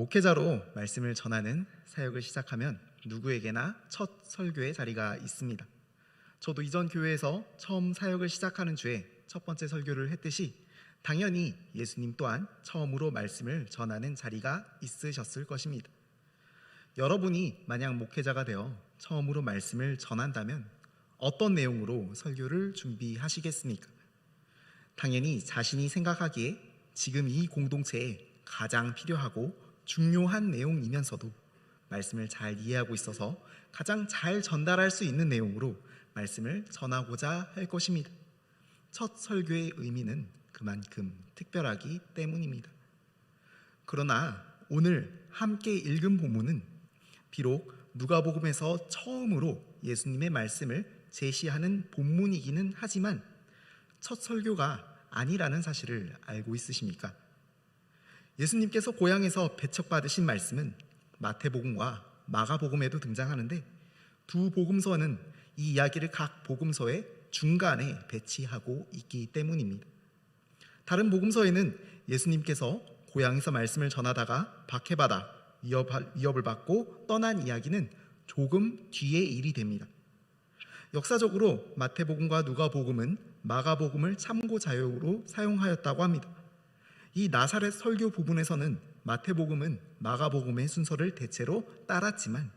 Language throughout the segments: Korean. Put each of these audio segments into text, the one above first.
목회자로 말씀을 전하는 사역을 시작하면 누구에게나 첫 설교의 자리가 있습니다. 저도 이전 교회에서 처음 사역을 시작하는 주에 첫 번째 설교를 했듯이 당연히 예수님 또한 처음으로 말씀을 전하는 자리가 있으셨을 것입니다. 여러분이 만약 목회자가 되어 처음으로 말씀을 전한다면 어떤 내용으로 설교를 준비하시겠습니까? 당연히 자신이 생각하기에 지금 이 공동체에 가장 필요하고 중요한 내용이면서도 말씀을 잘 이해하고 있어서 가장 잘 전달할 수 있는 내용으로 말씀을 전하고자 할 것입니다. 첫 설교의 의미는 그만큼 특별하기 때문입니다. 그러나 오늘 함께 읽은 본문은 비록 누가복음에서 처음으로 예수님의 말씀을 제시하는 본문이기는 하지만 첫 설교가 아니라는 사실을 알고 있으십니까? 예수님께서 고향에서 배척받으신 말씀은 마태복음과 마가복음에도 등장하는데 두 복음서는 이 이야기를 각 복음서의 중간에 배치하고 있기 때문입니다. 다른 복음서에는 예수님께서 고향에서 말씀을 전하다가 박해받아 위협을 받고 떠난 이야기는 조금 뒤의 일이 됩니다. 역사적으로 마태복음과 누가복음은 마가복음을 참고 자료로 사용하였다고 합니다. 이 나사렛 설교 부분에서는 마태복음은 마가복음의 순서를 대체로 따랐지만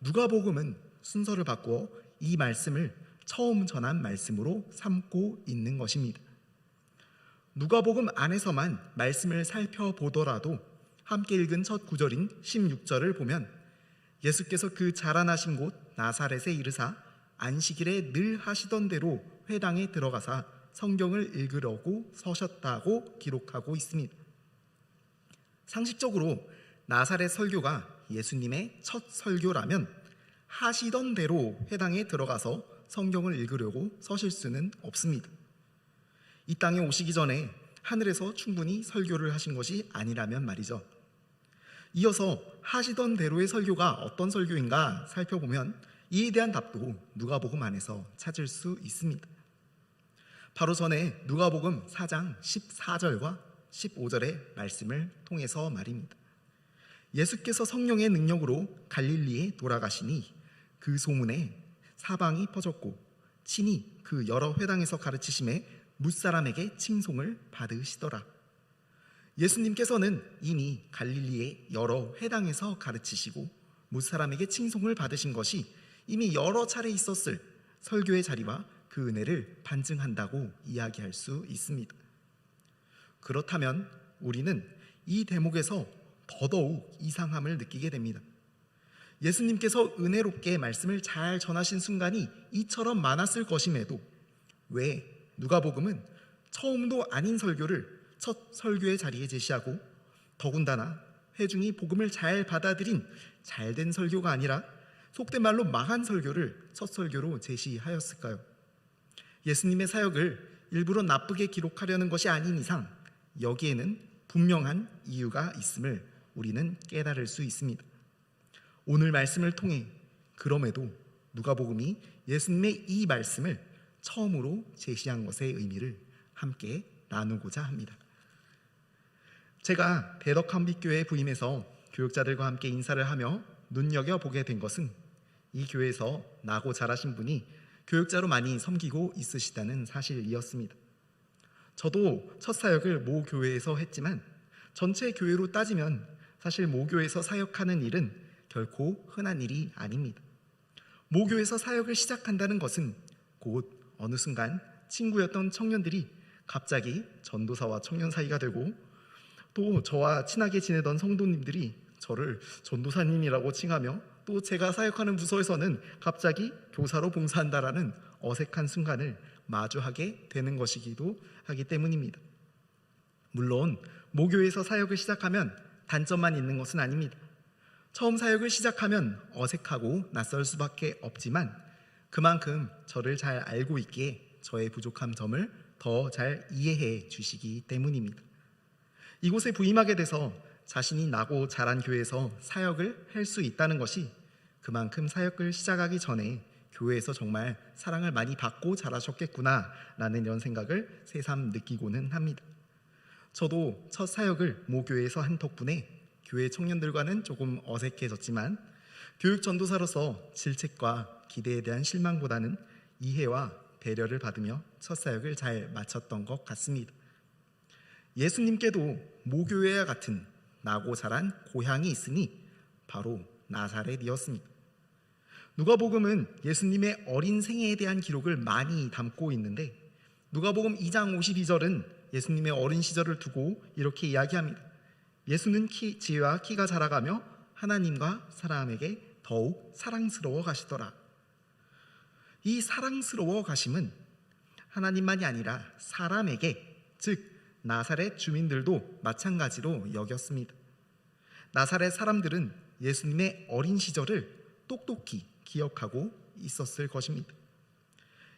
누가복음은 순서를 바꾸어 이 말씀을 처음 전한 말씀으로 삼고 있는 것입니다. 누가복음 안에서만 말씀을 살펴보더라도 함께 읽은 첫 구절인 16절을 보면 예수께서 그 자라나신 곳 나사렛에 이르사 안식일에 늘 하시던 대로 회당에 들어가사 성경을 읽으려고 서셨다고 기록하고 있습니다. 상식적으로 나사렛 설교가 예수님의 첫 설교라면 하시던 대로 회당에 들어가서 성경을 읽으려고 서실 수는 없습니다. 이 땅에 오시기 전에 하늘에서 충분히 설교를 하신 것이 아니라면 말이죠. 이어서 하시던 대로의 설교가 어떤 설교인가 살펴보면 이에 대한 답도 누가복음 안에서 찾을 수 있습니다. 바로 전에 누가복음 4장 14절과 15절의 말씀을 통해서 말입니다. 예수께서 성령의 능력으로 갈릴리에 돌아가시니 그 소문에 사방이 퍼졌고 친히 그 여러 회당에서 가르치심에 무사람에게 칭송을 받으시더라. 예수님께서는 이미 갈릴리의 여러 회당에서 가르치시고 무사람에게 칭송을 받으신 것이 이미 여러 차례 있었을 설교의 자리와 그 은혜를 반증한다고 이야기할 수 있습니다. 그렇다면 우리는 이 대목에서 더더욱 이상함을 느끼게 됩니다. 예수님께서 은혜롭게 말씀을 잘 전하신 순간이 이처럼 많았을 것임에도 왜 누가복음은 처음도 아닌 설교를 첫 설교의 자리에 제시하고 더군다나 회중이 복음을 잘 받아들인 잘된 설교가 아니라 속된 말로 망한 설교를 첫 설교로 제시하였을까요? 예수님의 사역을 일부러 나쁘게 기록하려는 것이 아닌 이상 여기에는 분명한 이유가 있음을 우리는 깨달을 수 있습니다. 오늘 말씀을 통해 그럼에도 누가복음이 예수님의 이 말씀을 처음으로 제시한 것의 의미를 함께 나누고자 합니다. 제가 대덕한빛교회에 부임해서 교육자들과 함께 인사를 하며 눈여겨 보게 된 것은 이 교회에서 나고 자라신 분이 교육자로 많이 섬기고 있으시다는 사실이었습니다. 저도 첫 사역을 모 교회에서 했지만 전체 교회로 따지면 사실 모 교회에서 사역하는 일은 결코 흔한 일이 아닙니다. 모 교회에서 사역을 시작한다는 것은 곧 어느 순간 친구였던 청년들이 갑자기 전도사와 청년 사이가 되고 또 저와 친하게 지내던 성도님들이 저를 전도사님이라고 칭하며 또 제가 사역하는 부서에서는 갑자기 교사로 봉사한다라는 어색한 순간을 마주하게 되는 것이기도 하기 때문입니다. 물론 모교에서 사역을 시작하면 단점만 있는 것은 아닙니다. 처음 사역을 시작하면 어색하고 낯설 수밖에 없지만 그만큼 저를 잘 알고 있기에 저의 부족한 점을 더 잘 이해해 주시기 때문입니다. 이곳에 부임하게 돼서 자신이 나고 자란 교회에서 사역을 할 수 있다는 것이 그만큼 사역을 시작하기 전에 교회에서 정말 사랑을 많이 받고 자라셨겠구나라는 이런 생각을 새삼 느끼고는 합니다. 저도 첫 사역을 모 교회에서 한 덕분에 교회 청년들과는 조금 어색해졌지만 교육 전도사로서 질책과 기대에 대한 실망보다는 이해와 배려를 받으며 첫 사역을 잘 마쳤던 것 같습니다. 예수님께도 모교회와 같은 나고 자란 고향이 있으니 바로 나사렛이었습니다. 누가복음은 예수님의 어린 생애에 대한 기록을 많이 담고 있는데 누가복음 2장 52절은 예수님의 어린 시절을 두고 이렇게 이야기합니다. 예수는 키, 지혜와 키가 자라가며 하나님과 사람에게 더욱 사랑스러워 가시더라. 이 사랑스러워 가심은 하나님만이 아니라 사람에게 즉 나사렛 주민들도 마찬가지로 여겼습니다. 나사렛 사람들은 예수님의 어린 시절을 똑똑히 기억하고 있었을 것입니다.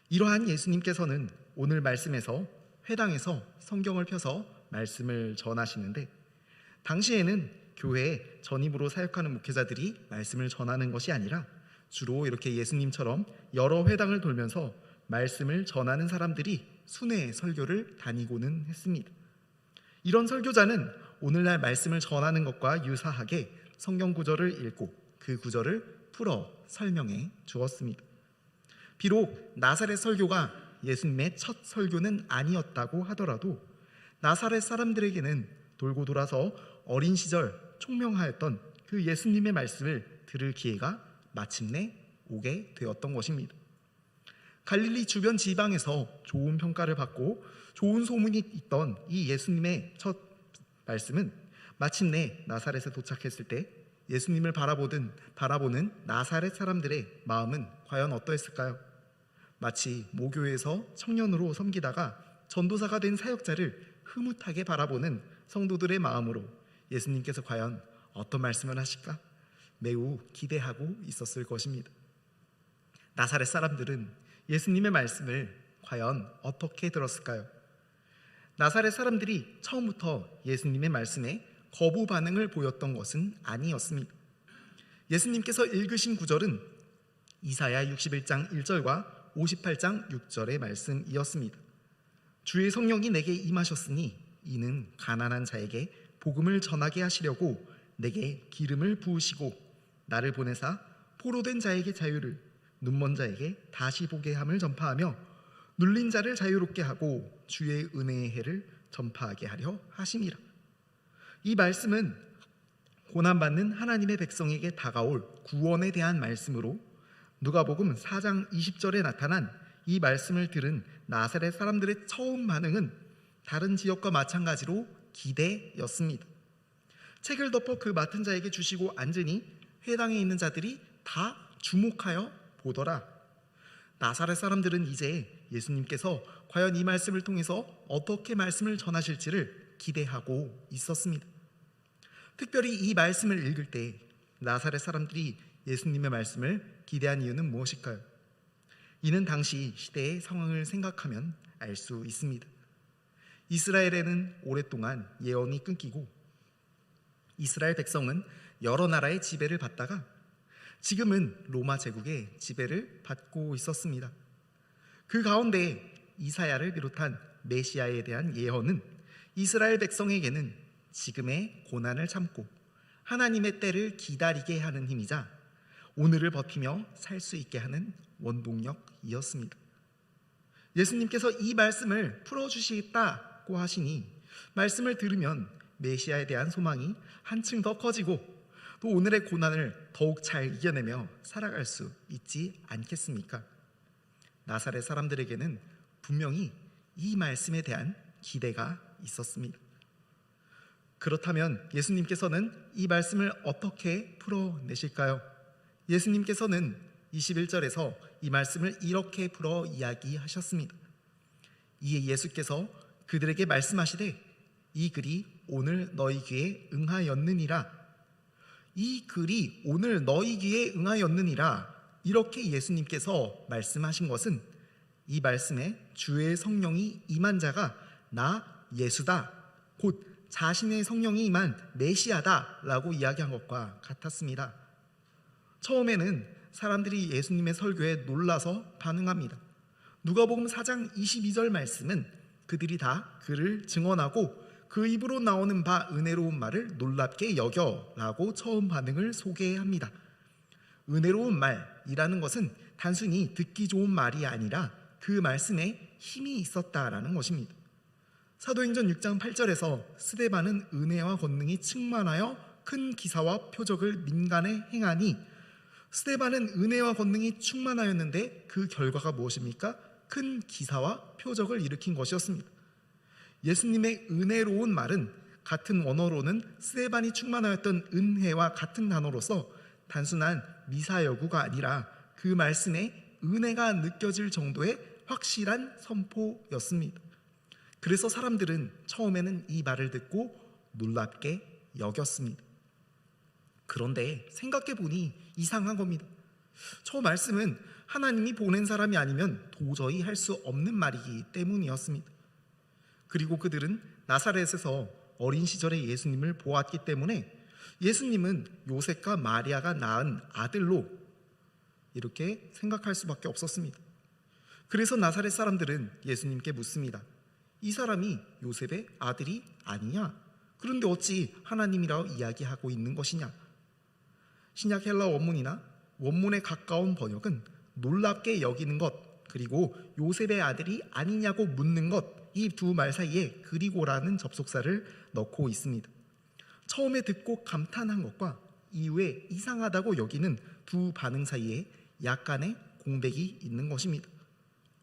이러한 예수님께서는 오늘 말씀에서 회당에서 성경을 펴서 말씀을 전하시는데 당시에는 교회에 전임으로 사역하는 목회자들이 말씀을 전하는 것이 아니라 주로 이렇게 예수님처럼 여러 회당을 돌면서 말씀을 전하는 사람들이 순회 설교를 다니고는 했습니다. 이런 설교자는 오늘날 말씀을 전하는 것과 유사하게 성경 구절을 읽고 그 구절을 풀어 설명해 주었습니다. 비록 나사렛 설교가 예수님의 첫 설교는 아니었다고 하더라도 나사렛 사람들에게는 돌고 돌아서 어린 시절 총명하였던 그 예수님의 말씀을 들을 기회가 마침내 오게 되었던 것입니다. 갈릴리 주변 지방에서 좋은 평가를 받고 좋은 소문이 있던 이 예수님의 첫 말씀은 마침내 나사렛에 도착했을 때 예수님을 바라보든 바라보는 나사렛 사람들의 마음은 과연 어떠했을까요? 마치 모교에서 청년으로 섬기다가 전도사가 된 사역자를 흐뭇하게 바라보는 성도들의 마음으로 예수님께서 과연 어떤 말씀을 하실까 매우 기대하고 있었을 것입니다. 나사렛 사람들은 예수님의 말씀을 과연 어떻게 들었을까요? 나사렛 사람들이 처음부터 예수님의 말씀에 거부 반응을 보였던 것은 아니었습니다. 예수님께서 읽으신 구절은 이사야 61장 1절과 58장 6절의 말씀이었습니다. 주의 성령이 내게 임하셨으니 이는 가난한 자에게 복음을 전하게 하시려고 내게 기름을 부으시고 나를 보내사 포로된 자에게 자유를 눈먼 자에게 다시 보게 함을 전파하며 눌린 자를 자유롭게 하고 주의 은혜의 해를 전파하게 하려 하심이라. 이 말씀은 고난받는 하나님의 백성에게 다가올 구원에 대한 말씀으로 누가복음 4장 20절에 나타난 이 말씀을 들은 나사렛 사람들의 처음 반응은 다른 지역과 마찬가지로 기대였습니다. 책을 덮어 그 맡은 자에게 주시고 앉으니 회당에 있는 자들이 다 주목하여 보더라. 나사렛 사람들은 이제 예수님께서 과연 이 말씀을 통해서 어떻게 말씀을 전하실지를 기대하고 있었습니다. 특별히 이 말씀을 읽을 때 나사렛 사람들이 예수님의 말씀을 기대한 이유는 무엇일까요? 이는 당시 시대의 상황을 생각하면 알 수 있습니다. 이스라엘에는 오랫동안 예언이 끊기고 이스라엘 백성은 여러 나라의 지배를 받다가 지금은 로마 제국의 지배를 받고 있었습니다. 그 가운데 이사야를 비롯한 메시아에 대한 예언은 이스라엘 백성에게는 지금의 고난을 참고 하나님의 때를 기다리게 하는 힘이자 오늘을 버티며 살 수 있게 하는 원동력이었습니다. 예수님께서 이 말씀을 풀어주시겠다고 하시니 말씀을 들으면 메시아에 대한 소망이 한층 더 커지고 또 오늘의 고난을 더욱 잘 이겨내며 살아갈 수 있지 않겠습니까? 나사렛 사람들에게는 분명히 이 말씀에 대한 기대가 있었습니다. 그렇다면 예수님께서는 이 말씀을 어떻게 풀어내실까요? 예수님께서는 21절에서 이 말씀을 이렇게 풀어 이야기하셨습니다. 이에 예수께서 그들에게 말씀하시되 이 글이 오늘 너희 귀에 응하였느니라. 이 글이 오늘 너희 귀에 응하였느니라. 이렇게 예수님께서 말씀하신 것은 이 말씀에 주의 성령이 임한 자가 나 예수다. 곧 자신의 성령이 임한 메시아다라고 이야기한 것과 같았습니다. 처음에는 사람들이 예수님의 설교에 놀라서 반응합니다. 누가복음 4장 22절 말씀은 그들이 다 그를 증언하고 그 입으로 나오는 바 은혜로운 말을 놀랍게 여겨라고 처음 반응을 소개합니다. 은혜로운 말이라는 것은 단순히 듣기 좋은 말이 아니라 그 말씀에 힘이 있었다라는 것입니다. 사도행전 6장 8절에서 스데반은 은혜와 권능이 충만하여 큰 기사와 표적을 민간에 행하니 스데반은 은혜와 권능이 충만하였는데 그 결과가 무엇입니까? 큰 기사와 표적을 일으킨 것이었습니다. 예수님의 은혜로운 말은 같은 원어로는 스데반이 충만하였던 은혜와 같은 단어로서 단순한 미사여구가 아니라 그 말씀에 은혜가 느껴질 정도의 확실한 선포였습니다. 그래서 사람들은 처음에는 이 말을 듣고 놀랍게 여겼습니다. 그런데 생각해 보니 이상한 겁니다. 저 말씀은 하나님이 보낸 사람이 아니면 도저히 할 수 없는 말이기 때문이었습니다. 그리고 그들은 나사렛에서 어린 시절에 예수님을 보았기 때문에 예수님은 요셉과 마리아가 낳은 아들로 이렇게 생각할 수밖에 없었습니다. 그래서 나사렛 사람들은 예수님께 묻습니다. 이 사람이 요셉의 아들이 아니냐? 그런데 어찌 하나님이라고 이야기하고 있는 것이냐? 신약 헬라 원문이나 원문에 가까운 번역은 놀랍게 여기는 것 그리고 요셉의 아들이 아니냐고 묻는 것 이 두 말 사이에 그리고라는 접속사를 넣고 있습니다. 처음에 듣고 감탄한 것과 이후에 이상하다고 여기는 두 반응 사이에 약간의 공백이 있는 것입니다.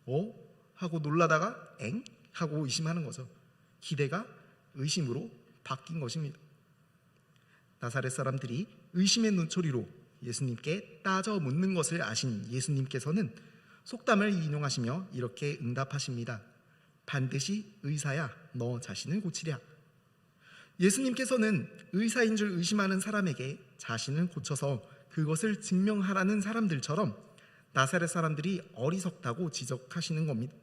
어? 하고 놀라다가 엥? 하고 의심하는 거죠. 기대가 의심으로 바뀐 것입니다. 나사렛 사람들이 의심의 눈초리로 예수님께 따져 묻는 것을 아신 예수님께서는 속담을 인용하시며 이렇게 응답하십니다. 반드시 의사야 너 자신을 고치랴. 예수님께서는 의사인 줄 의심하는 사람에게 자신을 고쳐서 그것을 증명하라는 사람들처럼 나사렛 사람들이 어리석다고 지적하시는 겁니다.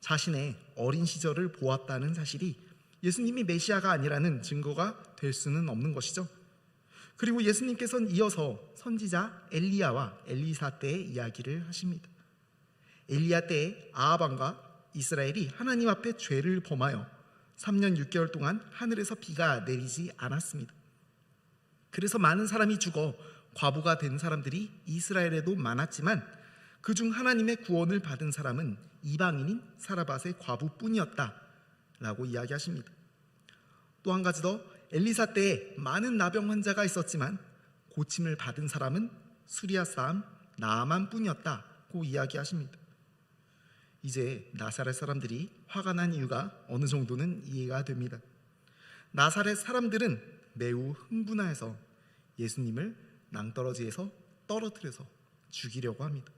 자신의 어린 시절을 보았다는 사실이 예수님이 메시아가 아니라는 증거가 될 수는 없는 것이죠. 그리고 예수님께서는 이어서 선지자 엘리야와 엘리사 때의 이야기를 하십니다. 엘리야 때에 아합왕과 이스라엘이 하나님 앞에 죄를 범하여 3년 6개월 동안 하늘에서 비가 내리지 않았습니다. 그래서 많은 사람이 죽어 과부가 된 사람들이 이스라엘에도 많았지만 그중 하나님의 구원을 받은 사람은 이방인인 사라밧의 과부뿐이었다 라고 이야기하십니다. 또 한 가지 더 엘리사 때에 많은 나병 환자가 있었지만 고침을 받은 사람은 수리아 사람 나만뿐이었다고 이야기하십니다. 이제 나사렛 사람들이 화가 난 이유가 어느 정도는 이해가 됩니다. 나사렛 사람들은 매우 흥분하여서 예수님을 낭떠러지에서 떨어뜨려서 죽이려고 합니다.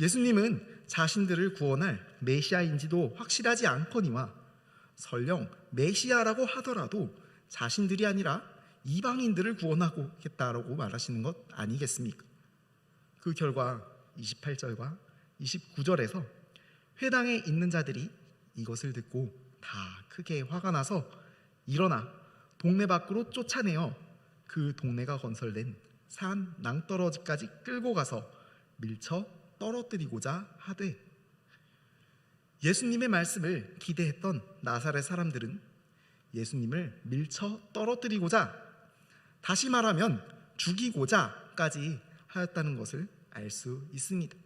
예수님은 자신들을 구원할 메시아인지도 확실하지 않거니와 설령 메시아라고 하더라도 자신들이 아니라 이방인들을 구원하고겠다라고 말하시는 것 아니겠습니까? 그 결과 28절과 29절에서 회당에 있는 자들이 이것을 듣고 다 크게 화가 나서 일어나 동네 밖으로 쫓아내어 그 동네가 건설된 산 낭떠러지까지 끌고 가서 밀쳐 떨어뜨리고자 하되 예수님의 말씀을 기대했던 나사렛 사람들은 예수님을 밀쳐 떨어뜨리고자 다시 말하면 죽이고자까지 하였다는 것을 알 수 있습니다.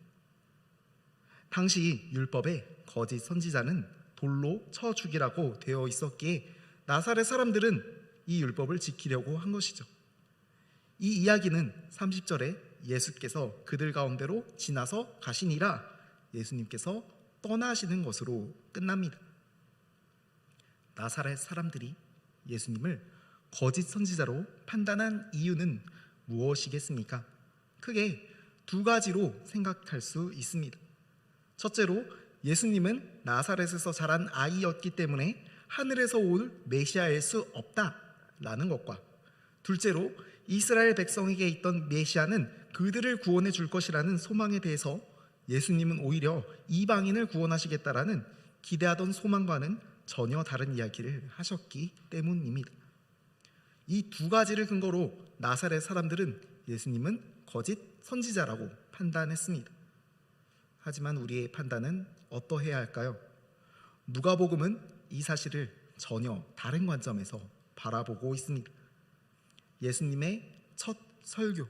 당시 율법에 거짓 선지자는 돌로 쳐 죽이라고 되어 있었기에 나사렛 사람들은 이 율법을 지키려고 한 것이죠. 이 이야기는 30절에 예수께서 그들 가운데로 지나서 가시니라 예수님께서 떠나시는 것으로 끝납니다. 나사렛 사람들이 예수님을 거짓 선지자로 판단한 이유는 무엇이겠습니까? 크게 두 가지로 생각할 수 있습니다. 첫째로 예수님은 나사렛에서 자란 아이였기 때문에 하늘에서 올 메시아일 수 없다라는 것과 둘째로 이스라엘 백성에게 있던 메시아는 그들을 구원해 줄 것이라는 소망에 대해서 예수님은 오히려 이방인을 구원하시겠다라는 기대하던 소망과는 전혀 다른 이야기를 하셨기 때문입니다. 이 두 가지를 근거로 나사렛 사람들은 예수님은 거짓 선지자라고 판단했습니다. 하지만 우리의 판단은 어떠해야 할까요? 누가복음은 이 사실을 전혀 다른 관점에서 바라보고 있습니다. 예수님의 첫 설교,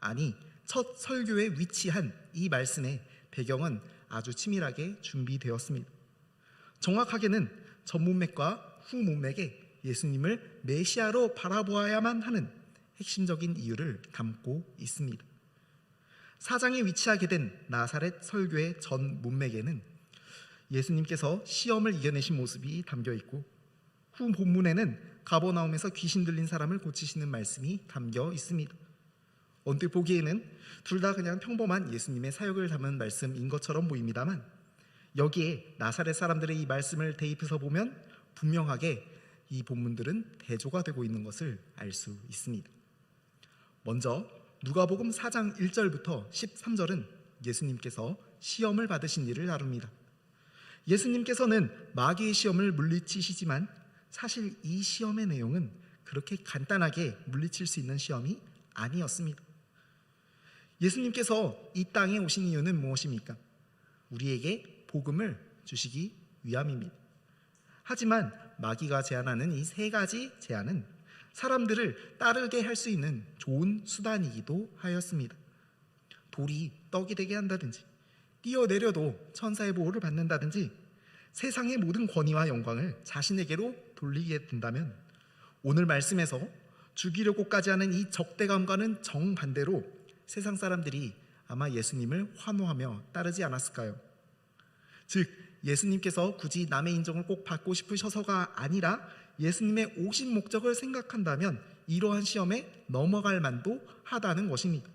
아니 첫 설교에 위치한 이 말씀의 배경은 아주 치밀하게 준비되었습니다. 정확하게는 전 문맥과 후 문맥에 예수님을 메시아로 바라보아야만 하는 핵심적인 이유를 담고 있습니다. 사장에 위치하게 된 나사렛 설교의 전 문맥에는 예수님께서 시험을 이겨내신 모습이 담겨 있고 후 본문에는 가버나움에서 귀신 들린 사람을 고치시는 말씀이 담겨 있습니다. 언뜻 보기에는 둘 다 그냥 평범한 예수님의 사역을 담은 말씀인 것처럼 보입니다만 여기에 나사렛 사람들의 이 말씀을 대입해서 보면 분명하게 이 본문들은 대조가 되고 있는 것을 알 수 있습니다. 먼저 누가복음 4장 1절부터 13절은 예수님께서 시험을 받으신 일을 다룹니다. 예수님께서는 마귀의 시험을 물리치시지만 사실 이 시험의 내용은 그렇게 간단하게 물리칠 수 있는 시험이 아니었습니다. 예수님께서 이 땅에 오신 이유는 무엇입니까? 우리에게 복음을 주시기 위함입니다. 하지만 마귀가 제안하는 이 세 가지 제안은 사람들을 따르게 할 수 있는 좋은 수단이기도 하였습니다. 돌이 떡이 되게 한다든지 뛰어내려도 천사의 보호를 받는다든지 세상의 모든 권위와 영광을 자신에게로 돌리게 된다면 오늘 말씀에서 죽이려고까지 하는 이 적대감과는 정반대로 세상 사람들이 아마 예수님을 환호하며 따르지 않았을까요? 즉 예수님께서 굳이 남의 인정을 꼭 받고 싶으셔서가 아니라 예수님의 오신 목적을 생각한다면 이러한 시험에 넘어갈 만도 하다는 것입니다.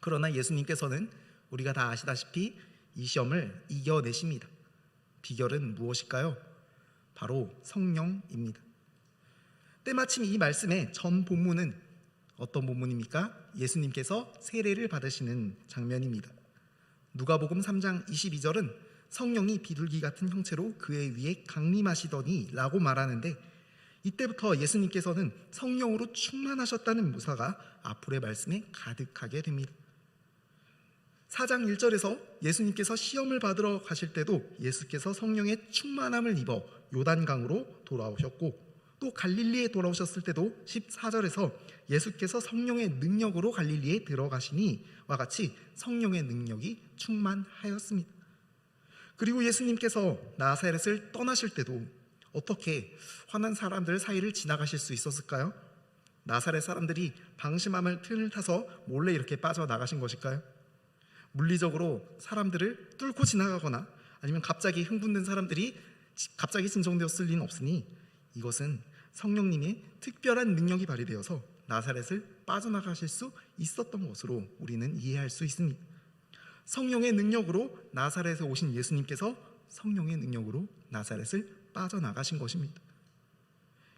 그러나 예수님께서는 우리가 다 아시다시피 이 시험을 이겨내십니다. 비결은 무엇일까요? 바로 성령입니다. 때마침 이 말씀의 전 본문은 어떤 본문입니까? 예수님께서 세례를 받으시는 장면입니다. 누가복음 3장 22절은 성령이 비둘기 같은 형체로 그의 위에 강림하시더니 라고 말하는데 이때부터 예수님께서는 성령으로 충만하셨다는 묘사가 앞으로의 말씀에 가득하게 됩니다. 4장 1절에서 예수님께서 시험을 받으러 가실 때도 예수께서 성령의 충만함을 입어 요단강으로 돌아오셨고 또 갈릴리에 돌아오셨을 때도 14절에서 예수께서 성령의 능력으로 갈릴리에 들어가시니와 같이 성령의 능력이 충만하였습니다. 그리고 예수님께서 나사렛을 떠나실 때도 어떻게 화난 사람들 사이를 지나가실 수 있었을까요? 나사렛 사람들이 방심함을 틈을 타서 몰래 이렇게 빠져나가신 것일까요? 물리적으로 사람들을 뚫고 지나가거나 아니면 갑자기 흥분된 사람들이 갑자기 진정되었을 리는 없으니 이것은 성령님의 특별한 능력이 발휘되어서 나사렛을 빠져나가실 수 있었던 것으로 우리는 이해할 수 있습니다. 성령의 능력으로 나사렛에 오신 예수님께서 성령의 능력으로 나사렛을 빠져나가신 것입니다.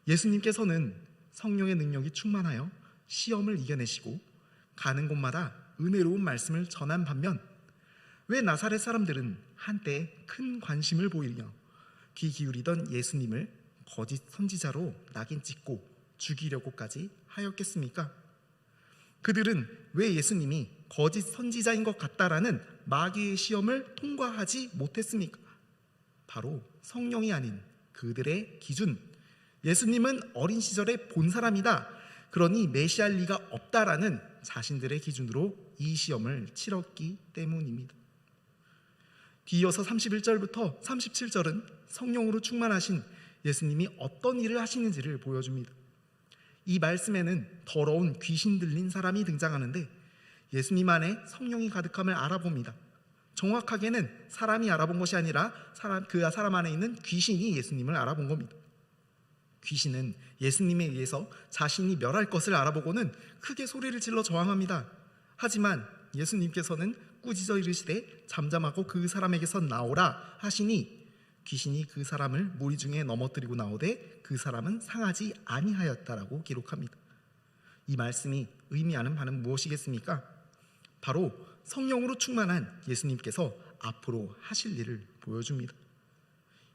예수님께서는 성령의 능력이 충만하여 시험을 이겨내시고 가는 곳마다 은혜로운 말씀을 전한 반면 왜 나사렛 사람들은 한때 큰 관심을 보이며 귀 기울이던 예수님을 거짓 선지자로 낙인 찍고 죽이려고까지 하였겠습니까? 그들은 왜 예수님이 거짓 선지자인 것 같다라는 마귀의 시험을 통과하지 못했습니까? 바로 성령이 아닌 그들의 기준. 예수님은 어린 시절에 본 사람이다. 그러니 메시아일 리가 없다라는 자신들의 기준으로 이 시험을 치렀기 때문입니다. 뒤이어서 31절부터 37절은 성령으로 충만하신 예수님이 어떤 일을 하시는지를 보여줍니다. 이 말씀에는 더러운 귀신 들린 사람이 등장하는데 예수님 안에 성령이 가득함을 알아봅니다. 정확하게는 사람이 알아본 것이 아니라 사람 그 사람 안에 있는 귀신이 예수님을 알아본 겁니다. 귀신은 예수님에 의해서 자신이 멸할 것을 알아보고는 크게 소리를 질러 저항합니다. 하지만 예수님께서는 꾸짖어 이르시되 잠잠하고 그 사람에게서 나오라 하시니 귀신이 그 사람을 무리 중에 넘어뜨리고 나오되 그 사람은 상하지 아니하였다라고 기록합니다. 이 말씀이 의미하는 바는 무엇이겠습니까? 바로 성령으로 충만한 예수님께서 앞으로 하실 일을 보여줍니다.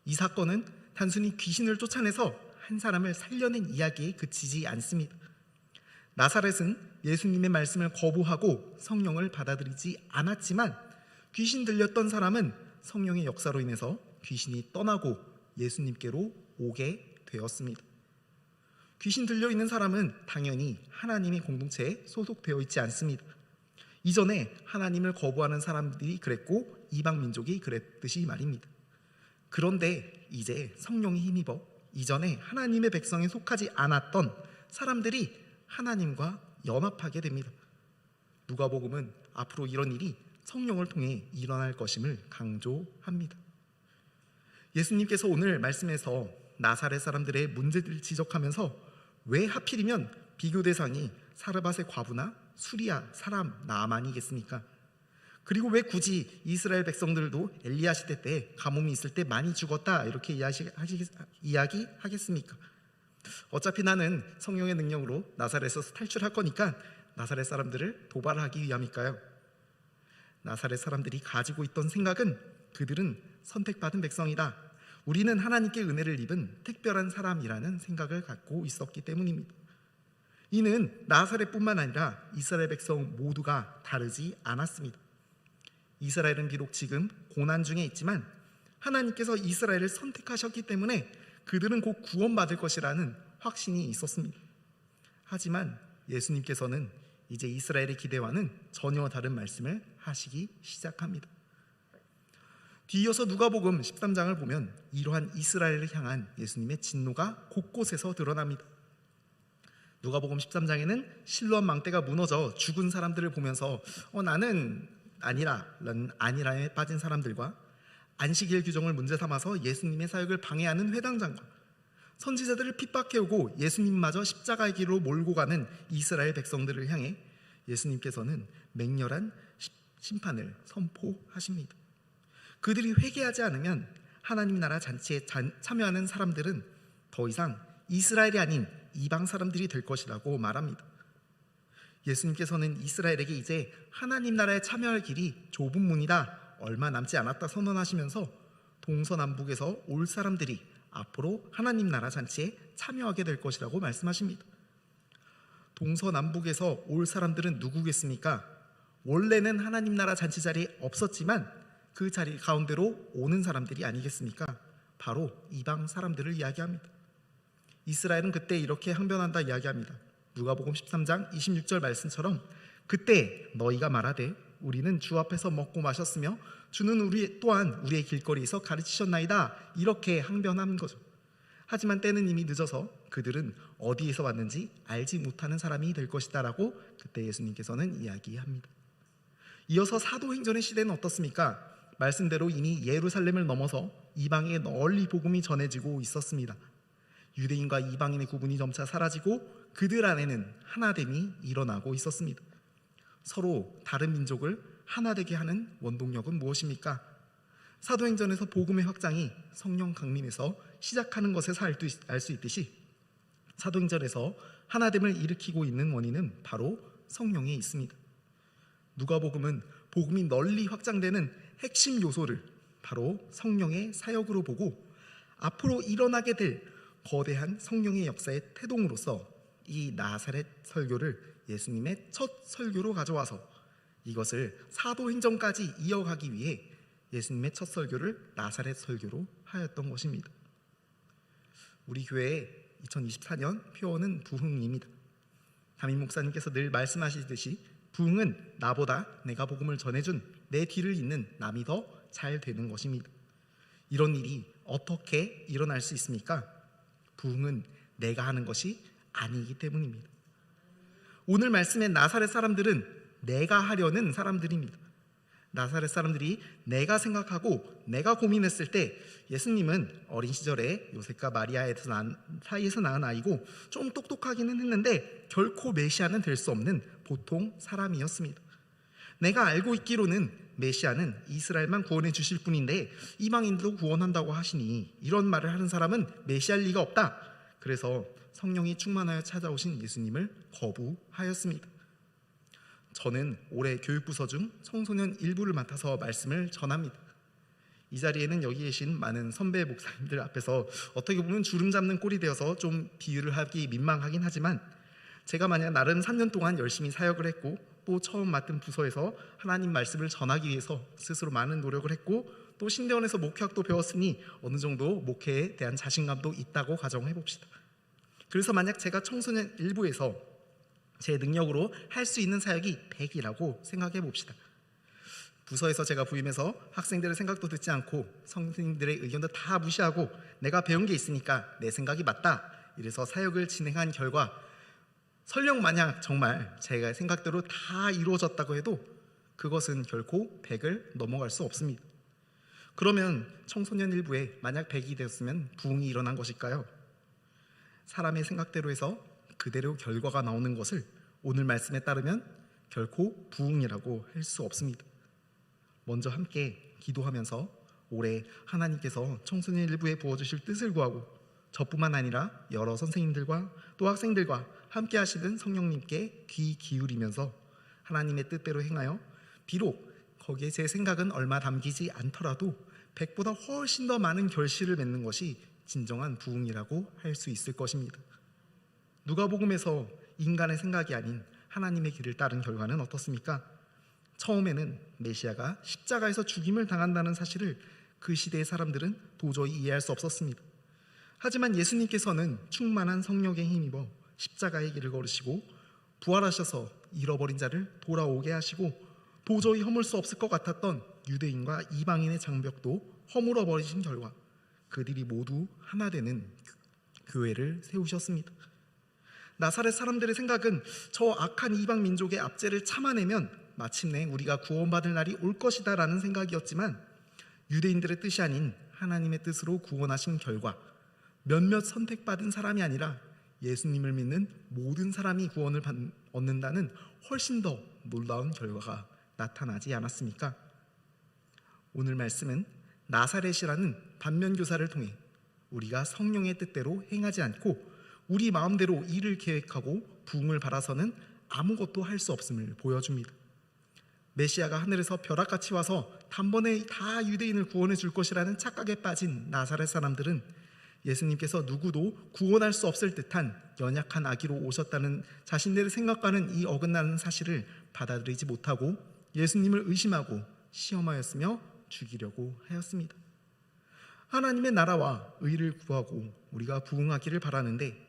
이 사건은 단순히 귀신을 쫓아내서 한 사람을 살려낸 이야기에 그치지 않습니다. 나사렛은 예수님의 말씀을 거부하고 성령을 받아들이지 않았지만 귀신 들렸던 사람은 성령의 역사로 인해서 귀신이 떠나고 예수님께로 오게 되었습니다. 귀신 들려 있는 사람은 당연히 하나님의 공동체에 소속되어 있지 않습니다. 이전에 하나님을 거부하는 사람들이 그랬고 이방 민족이 그랬듯이 말입니다. 그런데 이제 성령이 힘입어 이전에 하나님의 백성에 속하지 않았던 사람들이 하나님과 연합하게 됩니다. 누가복음은 앞으로 이런 일이 성령을 통해 일어날 것임을 강조합니다. 예수님께서 오늘 말씀에서 나사렛 사람들의 문제들을 지적하면서 왜 하필이면 비교 대상이 사르밧의 과부나 수리아 사람 나만이겠습니까? 그리고 왜 굳이 이스라엘 백성들도 엘리야 시대 때 가뭄이 있을 때 많이 죽었다 이렇게 이야기하겠습니까? 어차피 나는 성령의 능력으로 나사렛에서 탈출할 거니까 나사렛 사람들을 도발하기 위함일까요? 나사렛 사람들이 가지고 있던 생각은 그들은 선택받은 백성이다. 우리는 하나님께 은혜를 입은 특별한 사람이라는 생각을 갖고 있었기 때문입니다. 이는 나사렛뿐만 아니라 이스라엘 백성 모두가 다르지 않았습니다. 이스라엘은 비록 지금 고난 중에 있지만 하나님께서 이스라엘을 선택하셨기 때문에 그들은 곧 구원받을 것이라는 확신이 있었습니다. 하지만 예수님께서는 이제 이스라엘의 기대와는 전혀 다른 말씀을 하시기 시작합니다. 뒤이어서 누가복음 13장을 보면 이러한 이스라엘을 향한 예수님의 진노가 곳곳에서 드러납니다. 누가복음 13장에는 실로암 망대가 무너져 죽은 사람들을 보면서 어, 나는 아니라 아니라에 빠진 사람들과 안식일 규정을 문제 삼아서 예수님의 사역을 방해하는 회당장과 선지자들을 핍박해오고 예수님마저 십자가의 길로 몰고 가는 이스라엘 백성들을 향해 예수님께서는 맹렬한 심판을 선포하십니다. 그들이 회개하지 않으면 하나님 나라 잔치에 참여하는 사람들은 더 이상 이스라엘이 아닌 이방 사람들이 될 것이라고 말합니다. 예수님께서는 이스라엘에게 이제 하나님 나라에 참여할 길이 좁은 문이다 얼마 남지 않았다 선언하시면서 동서남북에서 올 사람들이 앞으로 하나님 나라 잔치에 참여하게 될 것이라고 말씀하십니다. 동서남북에서 올 사람들은 누구겠습니까? 원래는 하나님 나라 잔치 자리에 없었지만 그 자리 가운데로 오는 사람들이 아니겠습니까? 바로 이방 사람들을 이야기합니다. 이스라엘은 그때 이렇게 항변한다 이야기합니다. 누가복음 13장 26절 말씀처럼 그때 너희가 말하되 우리는 주 앞에서 먹고 마셨으며 주는 우리 또한 우리의 길거리에서 가르치셨나이다 이렇게 항변하는 거죠. 하지만 때는 이미 늦어서 그들은 어디에서 왔는지 알지 못하는 사람이 될 것이다라고 그때 예수님께서는 이야기합니다. 이어서 사도행전의 시대는 어떻습니까? 말씀대로 이미 예루살렘을 넘어서 이방에 널리 복음이 전해지고 있었습니다. 유대인과 이방인의 구분이 점차 사라지고 그들 안에는 하나됨이 일어나고 있었습니다. 서로 다른 민족을 하나되게 하는 원동력은 무엇입니까? 사도행전에서 복음의 확장이 성령 강림에서 시작하는 것에서 알 수 있듯이 사도행전에서 하나됨을 일으키고 있는 원인은 바로 성령에 있습니다. 누가복음은 복음이 널리 확장되는 핵심 요소를 바로 성령의 사역으로 보고 앞으로 일어나게 될 거대한 성령의 역사의 태동으로서 이 나사렛 설교를 예수님의 첫 설교로 가져와서 이것을 사도행전까지 이어가기 위해 예수님의 첫 설교를 나사렛 설교로 하였던 것입니다. 우리 교회의 2024년 표어는 부흥입니다. 담임 목사님께서 늘 말씀하시듯이 부흥은 나보다 내가 복음을 전해준 내 뒤를 잇는 남이 더 잘 되는 것입니다. 이런 일이 어떻게 일어날 수 있습니까? 부흥은 내가 하는 것이 아니기 때문입니다. 오늘 말씀의 나사렛 사람들은 내가 하려는 사람들입니다. 나사렛 사람들이 내가 생각하고 내가 고민했을 때 예수님은 어린 시절에 요셉과 마리아에서 난, 사이에서 낳은 아이고 좀 똑똑하기는 했는데 결코 메시아는 될 수 없는 보통 사람이었습니다. 내가 알고 있기로는 메시아는 이스라엘만 구원해 주실 분인데 이방인도 구원한다고 하시니 이런 말을 하는 사람은 메시아일 리가 없다. 그래서 성령이 충만하여 찾아오신 예수님을 거부하였습니다. 저는 올해 교육부서 중 청소년 일부를 맡아서 말씀을 전합니다. 이 자리에는 여기 계신 많은 선배 목사님들 앞에서 어떻게 보면 주름 잡는 꼴이 되어서 좀 비유를 하기 민망하긴 하지만 제가 만약 나름 3년 동안 열심히 사역을 했고 또 처음 맡은 부서에서 하나님 말씀을 전하기 위해서 스스로 많은 노력을 했고 또 신대원에서 목회학도 배웠으니 어느 정도 목회에 대한 자신감도 있다고 가정해 봅시다. 그래서 만약 제가 청소년 일부에서 제 능력으로 할 수 있는 사역이 100이라고 생각해 봅시다. 부서에서 제가 부임해서 학생들의 생각도 듣지 않고 선생님들의 의견도 다 무시하고 내가 배운 게 있으니까 내 생각이 맞다. 이래서 사역을 진행한 결과 설령 만약 정말 제가 생각대로 다 이루어졌다고 해도 그것은 결코 100을 넘어갈 수 없습니다. 그러면 청소년 일부에 만약 100이 되었으면 부흥이 일어난 것일까요? 사람의 생각대로 해서 그대로 결과가 나오는 것을 오늘 말씀에 따르면 결코 부흥이라고 할 수 없습니다. 먼저 함께 기도하면서 올해 하나님께서 청소년 일부에 부어주실 뜻을 구하고 저뿐만 아니라 여러 선생님들과 또 학생들과 함께 하시는 성령님께 귀 기울이면서 하나님의 뜻대로 행하여 비록 거기에 제 생각은 얼마 담기지 않더라도 백보다 훨씬 더 많은 결실을 맺는 것이 진정한 부흥이라고 할 수 있을 것입니다. 누가복음에서 인간의 생각이 아닌 하나님의 길을 따른 결과는 어떻습니까? 처음에는 메시아가 십자가에서 죽임을 당한다는 사실을 그 시대의 사람들은 도저히 이해할 수 없었습니다. 하지만 예수님께서는 충만한 성령에 힘입어 십자가의 길을 걸으시고 부활하셔서 잃어버린 자를 돌아오게 하시고 도저히 허물 수 없을 것 같았던 유대인과 이방인의 장벽도 허물어 버리신 결과 그들이 모두 하나 되는 교회를 세우셨습니다. 나사렛 사람들의 생각은 저 악한 이방 민족의 압제를 참아내면 마침내 우리가 구원받을 날이 올 것이다라는 생각이었지만 유대인들의 뜻이 아닌 하나님의 뜻으로 구원하신 결과 몇몇 선택받은 사람이 아니라 예수님을 믿는 모든 사람이 구원을 받, 얻는다는 훨씬 더 놀라운 결과가 나타나지 않았습니까? 오늘 말씀은 나사렛이라는 반면 교사를 통해 우리가 성령의 뜻대로 행하지 않고 우리 마음대로 일을 계획하고 부흥을 바라서는 아무것도 할 수 없음을 보여줍니다. 메시아가 하늘에서 벼락같이 와서 단번에 다 유대인을 구원해 줄 것이라는 착각에 빠진 나사렛 사람들은 예수님께서 누구도 구원할 수 없을 듯한 연약한 아기로 오셨다는 자신들의 생각과는 이 어긋나는 사실을 받아들이지 못하고 예수님을 의심하고 시험하였으며 죽이려고 하였습니다. 하나님의 나라와 의를 구하고 우리가 부응하기를 바라는데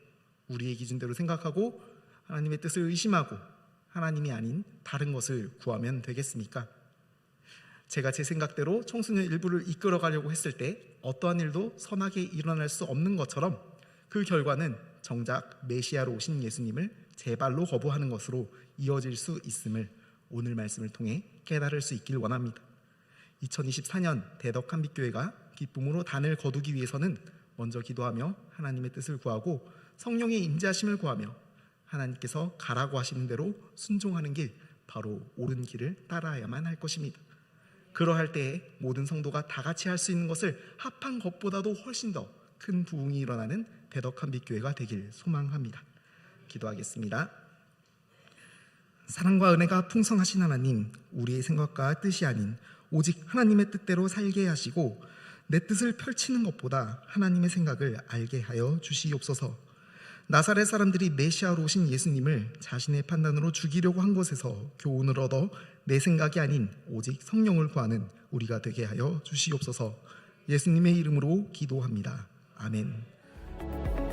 우리의 기준대로 생각하고 하나님의 뜻을 의심하고 하나님이 아닌 다른 것을 구하면 되겠습니까? 제가 제 생각대로 청소년 일부를 이끌어 가려고 했을 때 어떠한 일도 선하게 일어날 수 없는 것처럼 그 결과는 정작 메시아로 오신 예수님을 제 발로 거부하는 것으로 이어질 수 있음을 오늘 말씀을 통해 깨달을 수 있길 원합니다. 2024년 대덕 한 빛교회가 기쁨으로 단을 거두기 위해서는 먼저 기도하며 하나님의 뜻을 구하고 성령의 임재하심을 구하며 하나님께서 가라고 하시는 대로 순종하는 길 바로 옳은 길을 따라야만 할 것입니다. 그러할 때에 모든 성도가 다 같이 할 수 있는 것을 합한 것보다도 훨씬 더 큰 부흥이 일어나는 대덕한 빛교회가 되길 소망합니다. 기도하겠습니다. 사랑과 은혜가 풍성하신 하나님, 우리의 생각과 뜻이 아닌 오직 하나님의 뜻대로 살게 하시고 내 뜻을 펼치는 것보다 하나님의 생각을 알게 하여 주시옵소서. 나사렛 사람들이 메시아로 오신 예수님을 자신의 판단으로 죽이려고 한 것에서 교훈을 얻어 내 생각이 아닌 오직 성령을 구하는 우리가 되게 하여 주시옵소서. 예수님의 이름으로 기도합니다. 아멘.